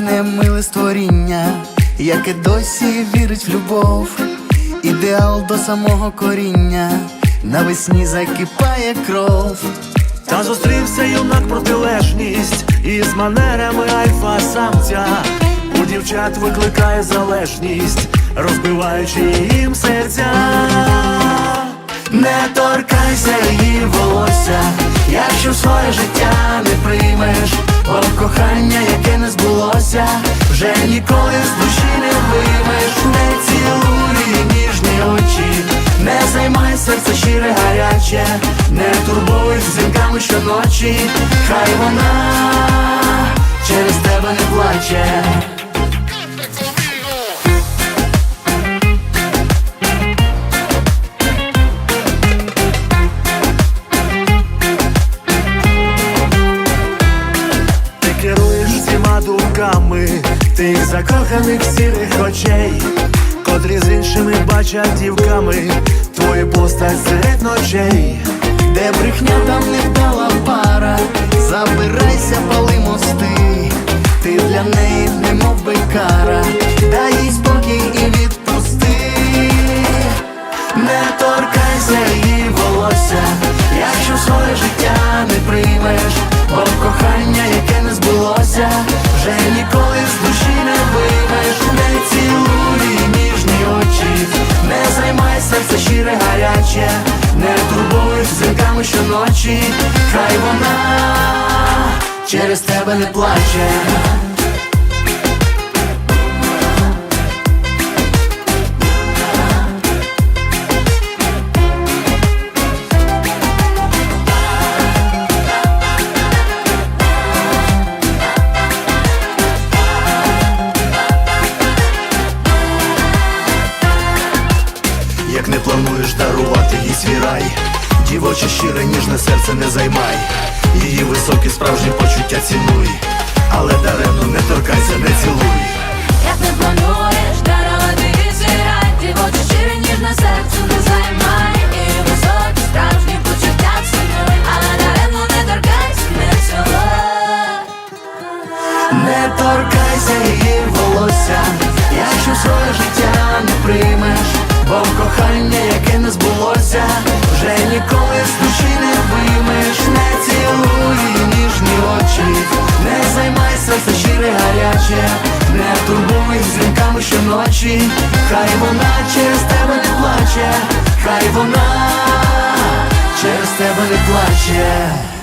Вічне миле створіння, яке досі вірить в любов, ідеал до самого коріння, навесні закипає кров. Та зустрівся юнак протилежність із манерами альфа-самця. У дівчат викликає залежність, розбиваючи їм серця. Не торкайся її волосся, якщо своє життя не приймеш, бо кохання, яке не збулося, вже ніколи з душі не виймеш, не цілуй ніжні очі, не займай серце щире гаряче, не турбуй дзвінками щоночі, хай вона через тебе не плаче. Думками. Тих закоханих сірих очей, котрі з іншими бачать дівками. Твою постать серед ночей. Де брехня там не вдала пара, забирайся, пали мости, ти для неї немов би кара, дай їй спокій і відпусти, не торкайся вже ніколи з душі не виймеш, не цілуй ніжні очі, не займай серце щире гаряче, не турбуй зірками щоночі, хай вона через тебе не плаче. Плануєш дарувати їй свій рай, дівоче щире ніжне серце не займай, її високі справжні почуття цінуй, але даремно не торкайся, не цілуй. Як не плануєш дарувати їй свій рай? Дівоче щире ніжне серце не займай. І високі справжні почуття цінуй. Але даремно не торкайся, не цілуй. Не торкайся її волосся, якщо своє життя не приймеш, бо кохання, яке не збулося, вже ніколи з душі не виймеш, не цілуй ніжні очі, не займай серце щире гаряче, не турбуй дзвінками щоночі, хай вона через тебе не плаче, хай вона через тебе не плаче.